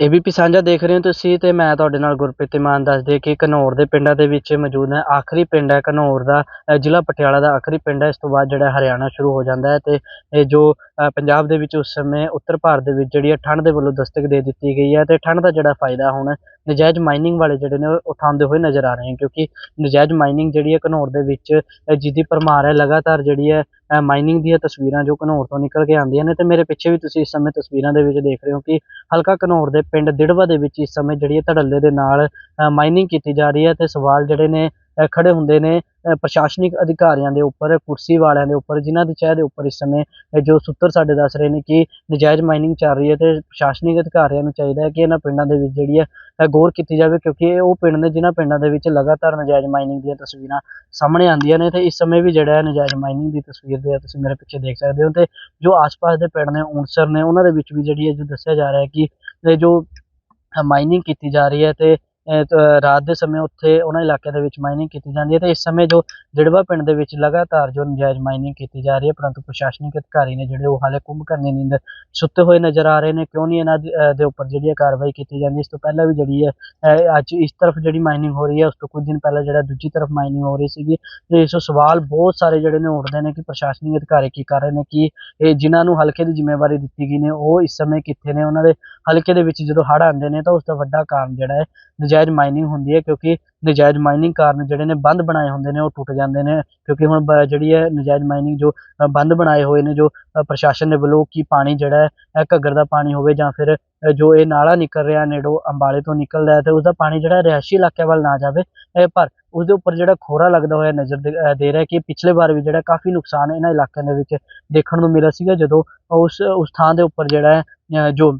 ABP ਸਾਂਝਾ ਦੇਖ ਰਹੇ ਹੋ ਤੁਸੀਂ ਤੇ ਮੈਂ ਤੁਹਾਡੇ ਨਾਲ ਗੁਰਪ੍ਰੀਤ ਇਮਾਨ ਦੱਸਦੇ ਕਿ ਘਨੌਰ ਦੇ ਪਿੰਡਾਂ ਦੇ ਵਿੱਚ ਮੌਜੂਦ ਹੈ। ਆਖਰੀ ਪਿੰਡ ਹੈ ਘਨੌਰ ਦਾ ਜ਼ਿਲ੍ਹਾ ਪਟਿਆਲਾ ਦਾ ਆਖਰੀ ਪਿੰਡ ਹੈ। ਇਸ ਤੋਂ ਬਾਅਦ ਜਿਹੜਾ ਹਰਿਆਣਾ ਸ਼ੁਰੂ ਹੋ ਜਾਂਦਾ ਹੈ ਤੇ ਇਹ ਜੋ ਪੰਜਾਬ ਦੇ ਵਿੱਚ ਉਸ ਸਮੇਂ ਉੱਤਰ ਭਾਰਤ ਦੇ ਵਿੱਚ ਜਿਹੜੀ ਹੈ ਠੰਡ ਦੇ ਵੱਲੋਂ ਦਸਤਕ ਦੇ ਦਿੱਤੀ ਗਈ ਹੈ ਤੇ ਠੰਡ ਦਾ ਜਿਹੜਾ ਫਾਇਦਾ ਹੁਣ ਨਜਾਇਜ਼ ਮਾਈਨਿੰਗ ਵਾਲੇ ਜਿਹੜੇ ਨੇ ਉਹ ਉਠਾਉਂਦੇ ਹੋਏ ਨਜ਼ਰ ਆ ਰਹੇ ਹਨ ਕਿਉਂਕਿ ਨਜਾਇਜ਼ ਮਾਈਨਿੰਗ ਜਿਹੜੀ ਹੈ ਘਨੌਰ ਦੇ ਵਿੱਚ ਅ, ਜਿਹਦੀ ਭਰਮਾਰ ਹੈ ਲਗਾਤਾਰ ਜਿਹੜੀ ਹੈ ਮਾਈਨਿੰਗ ਦੀਆਂ ਤਸਵੀਰਾਂ ਜੋ ਘਨੌਰ ਤੋਂ ਨਿਕਲ ਕੇ ਆਉਂਦੀਆਂ ਨੇ ਤੇ ਮੇਰੇ ਪਿੱਛੇ ਵੀ ਤੁਸੀਂ ਇਸ ਸਮੇਂ ਤਸਵੀਰਾਂ ਦੇ ਵਿੱਚ ਦੇਖ ਰਹੇ ਹੋ ਕਿ ਹਲਕਾ ਘਨੌਰ ਦੇ ਪਿੰਡ ਦਿੜਵਾ ਦੇ ਵਿੱਚ ਇਸ ਸਮੇਂ ਜਿਹੜੀ ਹੈ ਧੜੱਲੇ ਦੇ ਨਾਲ ਮਾਈਨਿੰਗ ਕੀਤੀ ਜਾ ਰਹੀ ਹੈ ਤੇ ਸਵਾਲ ਜਿਹੜੇ ਨੇ ਖੜੇ ਹੁੰਦੇ ਨੇ ਪ੍ਰਸ਼ਾਸਨਿਕ ਅਧਿਕਾਰੀਆਂ ਦੇ ਉੱਪਰ, ਕੁਰਸੀ ਵਾਲਿਆਂ ਦੇ ਉੱਪਰ, ਜਿਨ੍ਹਾਂ ਦੀ ਚਾਹ ਦੇ ਉੱਪਰ ਇਸ ਸਮੇਂ ਜੋ ਸੂਤਰ ਸਾਡੇ ਦੱਸ ਰਹੇ ਨੇ ਕਿ ਨਜਾਇਜ਼ ਮਾਈਨਿੰਗ ਚੱਲ ਰਹੀ ਹੈ ਤੇ ਪ੍ਰਸ਼ਾਸਨਿਕ ਅਧਿਕਾਰੀਆਂ ਨੂੰ ਚਾਹੀਦਾ ਹੈ ਕਿ ਇਹਨਾਂ ਪਿੰਡਾਂ ਦੇ ਵਿੱਚ ਜਿਹੜੀ ਹੈ ਗੌਰ ਕੀਤੀ ਜਾਵੇ ਕਿਉਂਕਿ ਇਹ ਉਹ ਪਿੰਡ ਨੇ ਜਿਨ੍ਹਾਂ ਪਿੰਡਾਂ ਦੇ ਵਿੱਚ ਲਗਾਤਾਰ ਨਜਾਇਜ਼ ਮਾਈਨਿੰਗ ਦੀਆਂ ਤਸਵੀਰਾਂ ਸਾਹਮਣੇ ਆਉਂਦੀਆਂ ਨੇ ਤੇ ਇਸ ਸਮੇਂ ਵੀ ਜਿਹੜਾ ਹੈ ਨਜਾਇਜ਼ ਮਾਈਨਿੰਗ ਦੀ ਤਸਵੀਰ ਦੇ ਤੁਸੀਂ ਮੇਰੇ ਪਿੱਛੇ ਦੇਖ ਸਕਦੇ ਹੋ ਤੇ ਜੋ ਆਸ-ਪਾਸ ਦੇ ਪਿੰਡ ਨੇ, ਊਂਸਰ ਨੇ, ਉਹਨਾਂ ਦੇ ਵਿੱਚ ਵੀ ਜਿਹੜੀ ਹੈ ਜੋ ਦੱਸਿਆ ਜਾ ਰਿਹਾ ਹੈ ਕਿ ਜੋ ਮਾਈਨਿੰਗ ਕੀਤੀ ਜਾ ਰਹੀ ਹੈ ਤੇ ਰਾਤ ਦੇ ਸਮੇਂ ਉੱਥੇ ਉਹਨਾਂ ਇਲਾਕਿਆਂ ਦੇ ਵਿੱਚ ਮਾਈਨਿੰਗ ਕੀਤੀ ਜਾਂਦੀ ਹੈ ਤੇ ਇਸ ਸਮੇਂ ਜੋ ਦਿੜਵਾ ਪਿੰਡ ਦੇ ਵਿੱਚ ਲਗਾਤਾਰ ਜੋ ਨਜਾਇਜ਼ ਮਾਈਨਿੰਗ ਕੀਤੀ ਜਾ ਰਹੀ ਹੈ, ਪਰੰਤੂ ਪ੍ਰਸ਼ਾਸਨਿਕ ਅਧਿਕਾਰੀ ਨੇ ਜਿਹੜੇ ਉਹ ਹਾਲੇ ਕੁੰਭਕਰਨ ਦੀ ਨੀਂਦ ਸੁੱਤੇ ਹੋਏ ਨਜ਼ਰ ਆ ਰਹੇ ਨੇ, ਕਿਉਂ ਨਹੀਂ ਇਹਨਾਂ ਦੇ ਉੱਪਰ ਜਿਹੜੀ ਹੈ ਕਾਰਵਾਈ ਕੀਤੀ ਜਾਂਦੀ ਇਸ ਤੋਂ ਪਹਿਲਾਂ ਵੀ ਜਿਹੜੀ ਹੈ ਅੱਜ ਇਸ ਤਰਫ ਜਿਹੜੀ ਮਾਈਨਿੰਗ ਹੋ ਰਹੀ ਹੈ, ਉਸ ਤੋਂ ਕੁਝ ਦਿਨ ਪਹਿਲਾਂ ਜਿਹੜਾ ਦੂਜੀ ਤਰਫ ਮਾਈਨਿੰਗ ਹੋ ਰਹੀ ਸੀਗੀ ਤੇ ਇਸ ਤੋਂ ਸਵਾਲ ਬਹੁਤ ਸਾਰੇ ਜਿਹੜੇ ਨੇ ਉੱਠਦੇ ਨੇ ਕਿ ਪ੍ਰਸ਼ਾਸਨਿਕ ਅਧਿਕਾਰੀ ਕੀ ਕਰ ਰਹੇ ਨੇ, ਕਿ ਇਹ ਜਿਨ੍ਹਾਂ ਨੂੰ ਹਲਕੇ ਦੀ ਜ਼ਿੰਮੇਵਾਰੀ ਦਿੱਤੀ ਗਈ ਨੇ, ਉਹ ਇਸ ਸਮੇਂ ਕਿੱਥੇ ਨੇ, ਉਹਨਾਂ ਦੇ ਹਲਕੇ ਦੇ ਵਿੱਚ ਜਦੋਂ ਹੜ ਆਉਂਦੇ ਨੇ ਤਾਂ ਉਸ ਦਾ ਵੱਡਾ ਕਾਰਨ ਜਿਹੜਾ ਹੈ ਨਜਾਇਜ਼ ਮਾਈਨਿੰਗ ਹੁੰਦੀ ਹੈ ਕਿਉਂਕਿ ਨਜਾਇਜ਼ ਮਾਈਨਿੰਗ ਕਾਰਨ ਜਿਹੜੇ ਨੇ ਬੰਦ ਬਣਾਏ ਹੁੰਦੇ ਨੇ ਉਹ ਟੁੱਟ ਜਾਂਦੇ ਨੇ, ਕਿਉਂਕਿ ਹੁਣ ਬ- ਜਿਹੜੀ ਹੈ ਨਜਾਇਜ਼ ਮਾਈਨਿੰਗ ਜੋ ਬੰਦ ਬਣਾਏ ਹੋਏ ਨੇ ਜੋ ਪ੍ਰਸ਼ਾਸਨ ਦੇ ਵੱਲੋਂ ਕਿ ਪਾਣੀ ਜਿਹੜਾ ਹੈ ਘੱਗਰ ਦਾ ਪਾਣੀ ਹੋਵੇ ਜਾਂ ਫਿਰ ਜੋ ਇਹ ਨਾਲਾ ਨਿਕਲ ਰਿਹਾ ਨੇੜੋ ਅੰਬਾਲੇ ਤੋਂ ਨਿਕਲਦਾ ਹੈ ਤੇ ਉਸ ਦਾ ਪਾਣੀ ਜਿਹੜਾ ਰਿਹਾਇਸ਼ੀ ਇਲਾਕਿਆਂ ਵੱਲ ਨਾ ਜਾਵੇ ਪਰ ਉਸ ਦੇ ਉੱਪਰ ਜਿਹੜਾ ਖੋਰਾ ਲੱਗਦਾ ਹੋਇਆ ਨਜ਼ਰ ਦੇ ਦੇ ਰਿਹਾ ਕਿ ਪਿਛਲੇ ਵਾਰ ਵੀ ਜਿਹੜਾ ਕਾਫੀ ਨੁਕਸਾਨ ਇਹਨਾਂ ਇਲਾਕਿਆਂ ਦੇ ਵਿੱਚ ਦੇਖਣ ਨੂੰ ਮਿਲਿਆ ਸੀਗਾ ਜਦੋਂ ਉਸ ਉਸ ਥਾਂ ਦੇ ਉੱਪਰ ਜਿਹੜਾ ਹੈ ਜੋ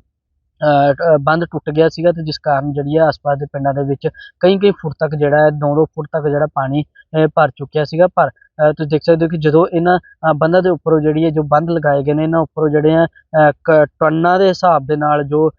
ਬੰਦ ਟੁੱਟ ਗਿਆ ਸੀਗਾ ਤੇ ਜਿਸ ਕਾਰਨ ਜਿਹੜੀ ਹੈ ਆਸ-ਪਾਸ ਦੇ ਪਿੰਡਾਂ ਦੇ ਵਿੱਚ ਕਈ ਕਈ ਫੁੱਟ ਤੱਕ ਜਿਹੜਾ ਹੈ 2-2 ਫੁੱਟ ਤੱਕ ਜਿਹੜਾ ਪਾਣੀ ਭਰ ਚੁੱਕਿਆ ਸੀਗਾ। ਪਰ ਤੁਸੀਂ ਦੇਖ ਸਕਦੇ ਹੋ ਕਿ ਜਦੋਂ ਇਹਨਾਂ ਬੰਦਾਂ ਦੇ ਉੱਪਰੋਂ ਜਿਹੜੀ ਹੈ ਜੋ ਬੰਦ ਲਗਾਏ ਗਏ ਨੇ, ਇਹਨਾਂ ਉੱਪਰੋਂ ਜਿਹੜੇ ਆ ਕ- ਟਨਾਂ ਦੇ ਹਿਸਾਬ ਦੇ ਨਾਲ ਜੋ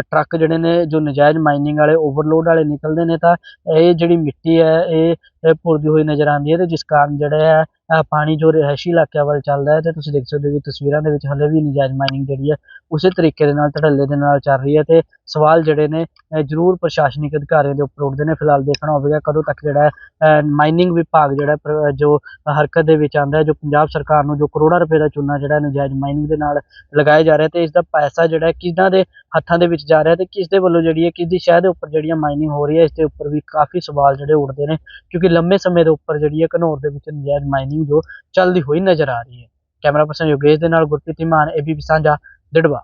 ਟਰੱਕ ਜਿਹੜੇ ਨੇ, ਜੋ ਨਜਾਇਜ਼ ਮਾਈਨਿੰਗ ਵਾਲੇ, ਓਵਰਲੋਡ ਵਾਲੇ ਨਿਕਲਦੇ ਨੇ, ਤਾਂ ਇਹ ਜਿਹੜੀ ਮਿੱਟੀ ਹੈ, ਇਹ ਭੁਰਦੀ ਹੋਈ ਨਜ਼ਰ ਆਉਂਦੀ ਹੈ ਤੇ ਜਿਸ ਕਾਰਨ ਜਿਹੜਾ ਹੈ ਪਾਣੀ ਜੋ ਰਿਹਾਇਸ਼ੀ ਇਲਾਕਿਆਂ ਵੱਲ ਚੱਲਦਾ ਹੈ ਤੇ ਤੁਸੀਂ ਦੇਖ ਸਕਦੇ ਹੋ ਕਿ ਤਸਵੀਰਾਂ ਦੇ ਵਿੱਚ ਹਲੇ ਵੀ ਨਜਾਇਜ਼ ਮਾਈਨਿੰਗ ਜਿਹੜੀ ਹੈ, ਉਸੇ ਤਰੀਕੇ ਦੇ ਨਾਲ, ਧੜੱਲੇ ਦੇ ਨਾਲ ਚੱਲ ਰਹੀ ਹੈ ਤੇ ਸਵਾਲ ਜਿਹੜੇ ਨੇ ਜ਼ਰੂਰ ਪ੍ਰਸ਼ਾਸਨਿਕ ਅਧਿਕਾਰੀਆਂ ਦੇ ਉੱਪਰ ਉੱਠਦੇ ਨੇ। ਫਿਲਹਾਲ ਦੇਖਣਾ ਹੋਵੇਗਾ ਕਦੋਂ ਤੱਕ ਜਿਹੜਾ ਹੈ ਮਾਈਨਿੰਗ ਵਿਭਾਗ ਜਿਹੜਾ ਪ੍ਰ- ਜੋ ਹਰਕਤ ਦੇ ਵਿੱਚ ਆਂਦਾ ਹੈ, ਜੋ ਪੰਜਾਬ ਸਰਕਾਰ ਨੂੰ ਜੋ ਕਰੋੜਾਂ ਰੁਪਏ ਦਾ ਚੂਨਾ ਜਿਹੜਾ ਨਜਾਇਜ਼ ਮਾਈਨਿੰਗ ਦੇ ਨਾਲ ਲਗਾਇਆ ਜਾ ਰਿਹਾ ਤੇ ਇਸ ਦਾ ਪੈਸਾ ਜਿਹੜਾ ਹੈ ਕਿਹਨਾਂ ਦੇ ਹੱਥਾਂ ਦੇ ਵਿੱਚ ਜਾ ਰਿਹਾ ਤੇ ਕਿਸ ਦੇ ਵੱਲੋਂ ਜਿਹੜੀ ਹੈ ਕਿਸ ਦੀ ਸ਼ਹਿ ਦੇ ਉੱਪਰ ਜਿਹੜੀਆਂ ਮਾਈਨਿੰਗ ਹੋ ਰਹੀ ਹੈ, ਇਸ ਦੇ ਉੱਪਰ ਵੀ ਕਾਫੀ ਸਵਾਲ ਜਿਹੜੇ ਉੱਠਦੇ ਨੇ, ਕਿਉਂਕਿ ਲੰਮੇ ਸਮੇਂ ਦੇ ਉੱਪਰ ਜਿਹੜੀ ਹੈ ਘਨੌਰ ਦੇ ਵਿੱਚ ਨਜਾਇਜ਼ ਮਾਈਨਿੰਗ ਜੋ ਚੱਲਦੀ ਹੋਈ ਨਜ਼ਰ ਆ ਰਹੀ ਹੈ। ਕੈਮਰਾ ਪਰਸਨ ਯੋਗੇਸ਼ ਦੇ ਨਾਲ ਗੁਰਪ੍ਰੀਤ ਮਾਨ ਏਬੀਪੀ ਸਾਂਝਾ ਦਿੜਵਾ